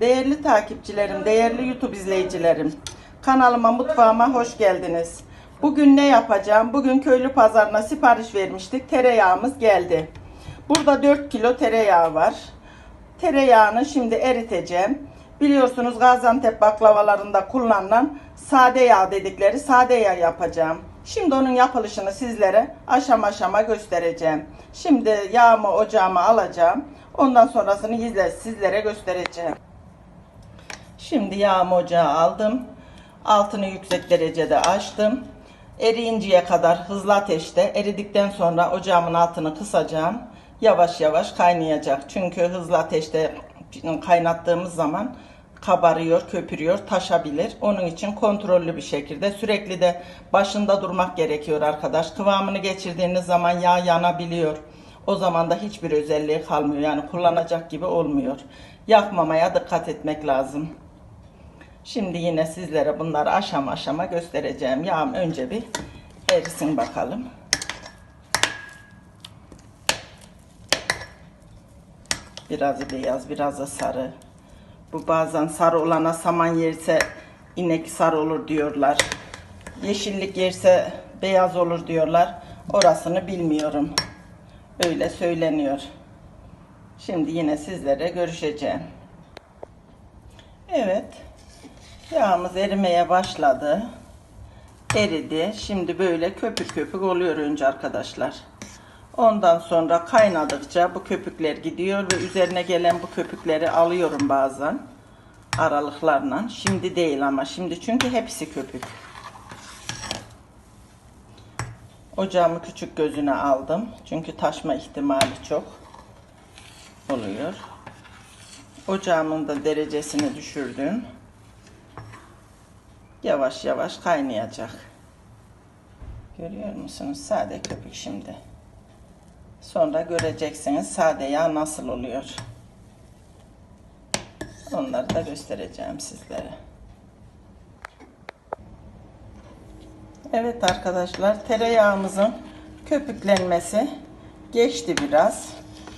Değerli takipçilerim, değerli YouTube izleyicilerim. Kanalıma, mutfağıma hoş geldiniz. Bugün ne yapacağım? Bugün köylü pazarına sipariş vermiştik. Tereyağımız geldi. Burada 4 kilo tereyağı var. Tereyağını şimdi eriteceğim. Biliyorsunuz Gaziantep baklavalarında kullanılan sade yağ dedikleri sade yağ yapacağım. Şimdi onun yapılışını sizlere aşama aşama göstereceğim. Şimdi yağımı ocağıma alacağım. Ondan sonrasını izle, sizlere göstereceğim. Şimdi yağımı ocağa aldım. Altını yüksek derecede açtım. Eriyinceye kadar hızlı ateşte eridikten sonra ocağımın altını kısacağım. Yavaş yavaş kaynayacak. Çünkü hızlı ateşte kaynattığımız zaman kabarıyor, köpürüyor, taşabilir. Onun için kontrollü bir şekilde sürekli de başında durmak gerekiyor arkadaş. Kıvamını geçirdiğiniz zaman yağ yanabiliyor. O zaman da hiçbir özelliği kalmıyor. Yani kullanacak gibi olmuyor. Yakmamaya dikkat etmek lazım. Şimdi yine sizlere bunları aşama aşama göstereceğim. Yağım önce bir erisin bakalım. Birazı beyaz, biraz da sarı. Bu bazen sarı olana saman yerse inek sarı olur diyorlar. Yeşillik yerse beyaz olur diyorlar. Orasını bilmiyorum. Öyle söyleniyor. Şimdi yine sizlere görüşeceğim. Evet. Yağımız erimeye başladı. Eridi. Şimdi böyle köpük köpük oluyor önce arkadaşlar. Ondan sonra kaynadıkça bu köpükler gidiyor ve üzerine gelen bu köpükleri alıyorum bazen aralıklarla. Şimdi değil ama şimdi çünkü hepsi köpük. Ocağımı küçük gözüne aldım. Çünkü taşma ihtimali çok oluyor. Ocağımın da derecesini düşürdüm. Yavaş yavaş kaynayacak. Görüyor musunuz? Sade köpük şimdi. Sonra göreceksiniz sade yağ nasıl oluyor. Onları da göstereceğim sizlere. Evet arkadaşlar tereyağımızın köpüklenmesi geçti biraz.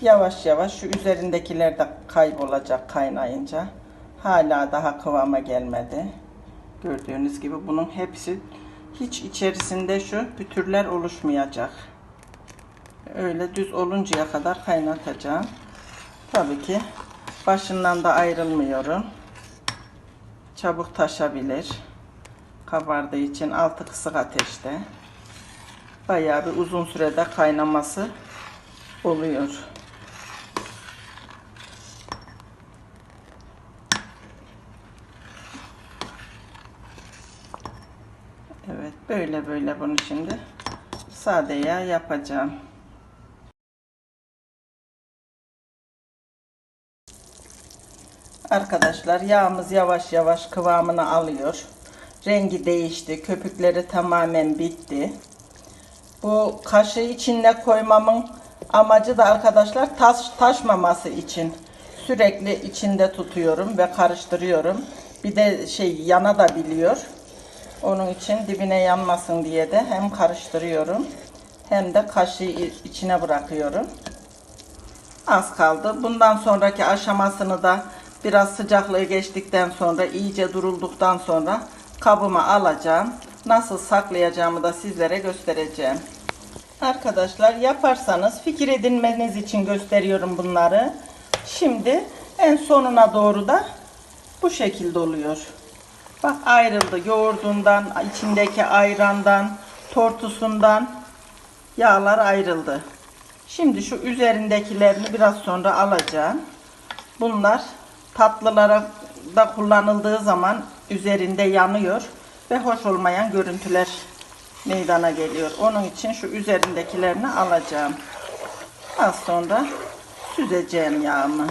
Yavaş yavaş şu üzerindekiler de kaybolacak kaynayınca. Hala daha kıvama gelmedi. Gördüğünüz gibi bunun hepsi hiç içerisinde şu pütürler oluşmayacak. Öyle düz oluncaya kadar kaynatacağım. Tabii ki başından da ayrılmıyorum. Çabuk taşabilir. Kabardığı için altı kısık ateşte. Bayağı bir uzun sürede kaynaması oluyor. Evet böyle böyle bunu şimdi sade yağ yapacağım. Arkadaşlar yağımız yavaş yavaş kıvamını alıyor. Rengi değişti. Köpükleri tamamen bitti. Bu kaşığı içine koymamın amacı da arkadaşlar taş, taşmaması için. Sürekli içinde tutuyorum ve karıştırıyorum. Bir de şey yana da biliyor. Onun için dibine yanmasın diye de hem karıştırıyorum hem de kaşığı içine bırakıyorum. Az kaldı. Bundan sonraki aşamasını da biraz sıcaklığı geçtikten sonra iyice durulduktan sonra kabıma alacağım. Nasıl saklayacağımı da sizlere göstereceğim. Arkadaşlar yaparsanız fikir edinmeniz için gösteriyorum bunları. Şimdi en sonuna doğru da bu şekilde oluyor. Bak ayrıldı yoğurdundan, içindeki ayrandan, tortusundan yağlar ayrıldı. Şimdi şu üzerindekilerini biraz sonra alacağım. Bunlar tatlılara da kullanıldığı zaman üzerinde yanıyor ve hoş olmayan görüntüler meydana geliyor. Onun için şu üzerindekilerini alacağım. Az sonra süzeceğim yağımı.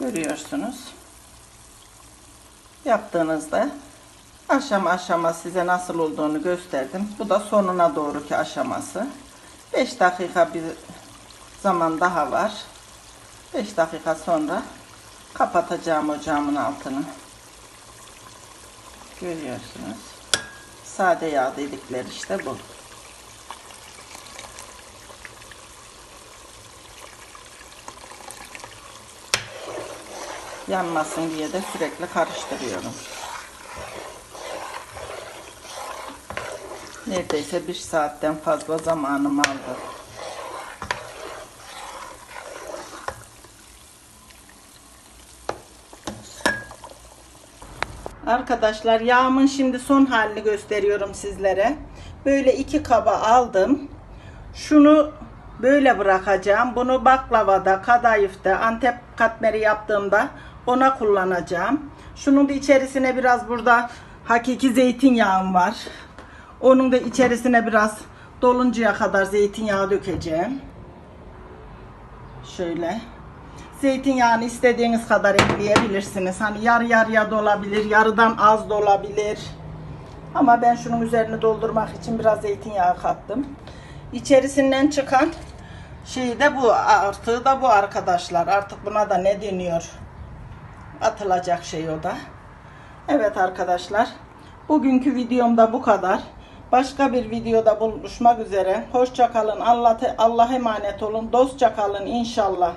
Görüyorsunuz. Yaptığınızda aşama aşama size nasıl olduğunu gösterdim. Bu da sonuna doğruki aşaması. 5 dakika bir zaman daha var. 5 dakika sonra kapatacağım ocağımın altını. Görüyorsunuz. Sade yağ dedikleri işte bu. Yanmasın diye de sürekli karıştırıyorum. Neredeyse bir saatten fazla zamanım aldı. Arkadaşlar yağımın şimdi son halini gösteriyorum sizlere. Böyle iki kaba aldım. Şunu böyle bırakacağım. Bunu baklavada, kadayıfta, antep katmeri yaptığımda ona kullanacağım. Şunun da içerisine biraz burada hakiki zeytinyağım var. Onun da içerisine biraz doluncaya kadar zeytinyağı dökeceğim. Şöyle. Zeytinyağını istediğiniz kadar ekleyebilirsiniz. Hani yarı yarıya da olabilir, yarıdan az da olabilir. Ama ben şunun üzerine doldurmak için biraz zeytinyağı kattım. İçerisinden çıkan şey de bu, artığı da bu arkadaşlar. Artık buna da ne deniyor? Atılacak şey o da. Evet arkadaşlar. Bugünkü videomda bu kadar. Başka bir videoda buluşmak üzere. Hoşça kalın. Allah Allah emanet olun. Dostça kalın inşallah.